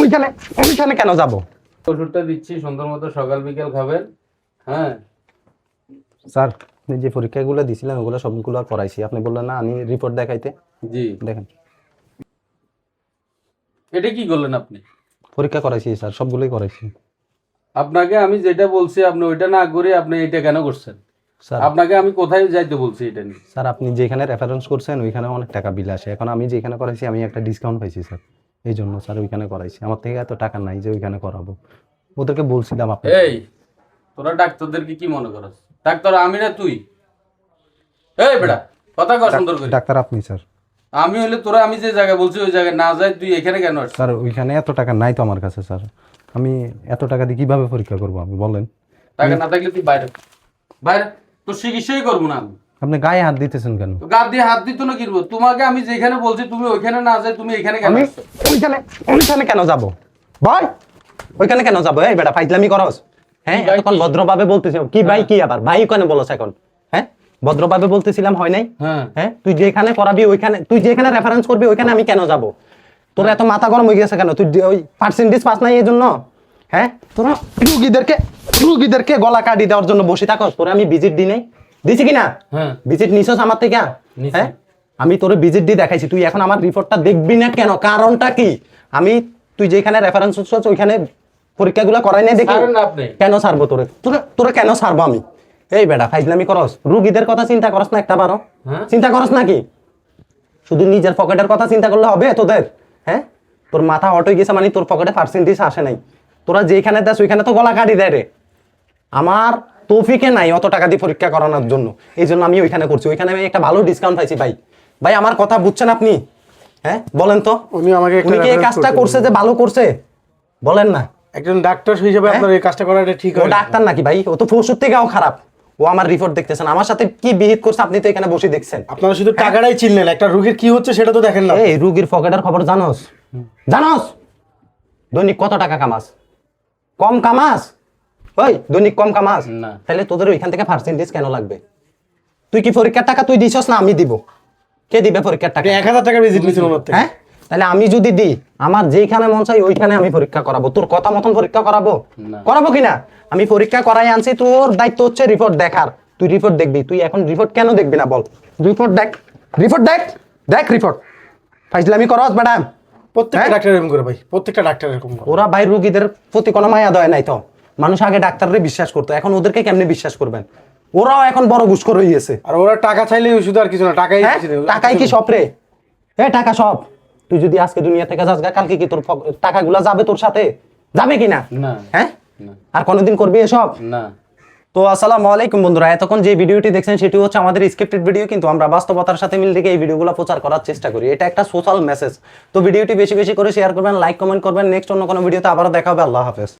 ওইখানে ওইখানে কেন যাব? ওষুধটা দিচ্ছি সুন্দর মতো সকাল বিকেল খাবেন। হ্যাঁ? স্যার যে পরীক্ষাগুলো দিছিলেন ওগুলো সবগুলো করাইছি। আপনি বললেন না আমি রিপোর্ট দেখাইতে। জি। দেখেন। এটা কি করলেন আপনি? পরীক্ষা করাইছি স্যার সবগুলোই করাইছি। আপনাকে আমি যেটা বলছি আপনি ওইটা না করে আপনি এটা কেন করছেন? স্যার। আপনাকে আমি কোথায় যাইতে বলছি এটা নিয়ে? স্যার আপনি যেখানে রেফারেন্স করছেন ওইখানে অনেক টাকা বিল আসে। এখন আমি যেখানে করাইছি আমি একটা ডিসকাউন্ট পাইছি স্যার। এই জন্য স্যার ওইখানে করাইছি। আমার থেকে এত টাকা নাই যে ওইখানে করাবো। ওদেরকে বলছিলাম আপনি এই তোরা ডাক্তারদেরকে কি মনে করস? ডাক্তার আমি না তুই? এই বেটা কথা কর সুন্দর করে। ডাক্তার আপনি স্যার। আমি হলে তোরা আমি যে জায়গায় বলছি ওই জায়গায় না যাই তুই এখানে কেন আসছিস? স্যার ওইখানে এত টাকা নাই তো আমার কাছে স্যার। আমি এত টাকা দিয়ে কীভাবে পরীক্ষা করব আমি বলেন? টাকা না থাকলে তুই বাইরে বাইরে তোর চিকিৎসাই করব না আমি। আপনি গায়ে হাত দিতেছেন কেন? গাদ দিয়ে হাত দিত না কিনবো তোমাকে আমি যেখানে বলছি তুমি ওইখানে না যাই তুমি এখানে কেন আমি আসছো? ওইখানে ওইখানে কেন যাব? ভাই ওইখানে কেন যাব? এই বেটা ফাইজলামি করস। হ্যাঁ ভাই, এখন কি? ভদ্রভাবে বলতেছি কি ভাই কি আবার ভাই কেন বলছ এখন। হ্যাঁ ভদ্রভাবে বলতেছিলাম হয় নাই? হ্যাঁ। হ্যাঁ তুই যেখানে করাবি ওইখানে তুই যেখানে রেফারেন্স করবি ওইখানে আমি কেন যাব? তোর এত মাথা গরম হয়ে গেছে কেন? তুই যে ওই পার্সেন্টেজ পাস নাই এই জন্য হ্যাঁ তোরা রুগীদেরকে রুগীদেরকে গলা কাটি দেওয়ার জন্য বসে থাকস। তোরা আমি ভিজিট দিই নাই? দিছি কিনা? হ্যাঁ। ভিজিট নিছস আমার থেকে? হ্যাঁ? আমি তোরে ভিজিট দিয়ে দেখাইছি। তুই এখন আমার রিপোর্টটা দেখবি না কেন? কারণটা কি? আমি তুই যেখানে রেফারেন্স করছিস ওইখানে পরীক্ষাগুলো করাই নাই দেখি। কেন ছাড়বো তোরে? তোরে তোরে কেন ছাড়বো আমি? এই বেটা ফাইজলামি করস। রুগীদের কথা চিন্তা করস না একটা বারো। হ্যাঁ? চিন্তা করস নাকি শুধু নিজের পকেটের কথা চিন্তা করলে হবে তোদের? হ্যাঁ? তোর মাথা অটো গেছে মানে তোর পকেটে পার্সেন্টেজ আসে নাই। তোরা যেখানে দেস ওইখানে তো গলা কাটি দেয় রে। আমার তৌফিকে নাই অত টাকা দিয়ে পরীক্ষা করানোর জন্য। এই জন্য আমি ওইখানে করছি। ওইখানে আমি একটা ভালো ডিসকাউন্ট পাইছি ভাই। ভাই আমার কথা বুঝছেন আপনি? হ্যাঁ? বলেন তো। উনি আমাকে উনি কি এই কাজটা করছে যে ভালো করছে? বলেন না। একজন ডাক্তার হিসেবে আপনার এই কাজটা করাটা ঠিক ও হয় ডাক্তার নাকি ভাই? ও তো পশুর থেকেও খারাপ। ও আমার রিপোর্ট দেখতেছেন। আমার সাথে কি বিহিত করছে আপনি তো এখানে বসে দেখছেন। আপনারা শুধু টাকাটাই চিনলেন। একটা রোগীর কি হচ্ছে সেটা তো দেখেন না। এই রুগীর পকেটের খবর জানোস? জানোস? দৈনিক কত টাকা কামাস? কম কামাস? ওই দৈনিক কম কামাস না। তাহলে তোদের ওইখান থেকে পার্সেন্টেজ কেন লাগবে? তুই কি পরীক্ষার টাকা তুই দিছস না আমি দিব? কে দিবে পরীক্ষার টাকা? এক হাজার টাকা ভিজিট থেকে। হ্যাঁ? তাহলে আমি যদি দিই আমার যেখানে মন চাই ওইখানে আমি পরীক্ষা করাবো। তোর কথা মতন পরীক্ষা করাবো? করাবো কিনা আমি পরীক্ষা করাই আনছি তোর দায়িত্ব হচ্ছে রিপোর্ট দেখার। তুই রিপোর্ট দেখবি। তুই এখন রিপোর্ট কেন দেখবি না বল? রিপোর্ট দেখ। রিপোর্ট দেখ। দেখ রিপোর্ট ফাইজলামি করস ম্যাডাম প্রত্যেকটা হ্যাঁ? ডাক্তার এরকম করে ভাই। প্রত্যেকটা ডাক্তার এরকম করে। ওরা ভাই রুগীদের প্রতি কোনো মায়া দয় নাই তো। মানুষ আগে ডাক্তাররে বিশ্বাস করতো এখন ওদেরকে কেমনে বিশ্বাস করবেন? ওরাও এখন বড় ঘুষখোর হয়ে গেছে। আর ওরা টাকা চাইলে শুধু আর কিছু না টাকাই হ্যাঁ? টাকাই কি সব রে? এ টাকা সব। তুই যদি আজকে দুনিয়া থেকে যাস গা, কালকে কি তোর টাকাগুলা যাবে তোর সাথে? যাবে কি না? না। হ্যাঁ? আর কোনোদিন করবি এসব? না। তো আসসালামু আলাইকুম বন্ধুরা এতক্ষণ যে ভিডিওটি দেখছেন সেটি হচ্ছে আমাদের স্ক্রিপ্টেড ভিডিও কিন্তু আমরা বাস্তবতার সাথে মিল রেখে এই ভিডিওগুলো প্রচার করার চেষ্টা করি। এটা একটা সোশ্যাল মেসেজ তো ভিডিওটি বেশি বেশি করে শেয়ার করবেন লাইক কমেন্ট করবেন। নেক্সট অন্য কোনো ভিডিওতে আবারও দেখা হবে। আল্লাহ হাফেজ।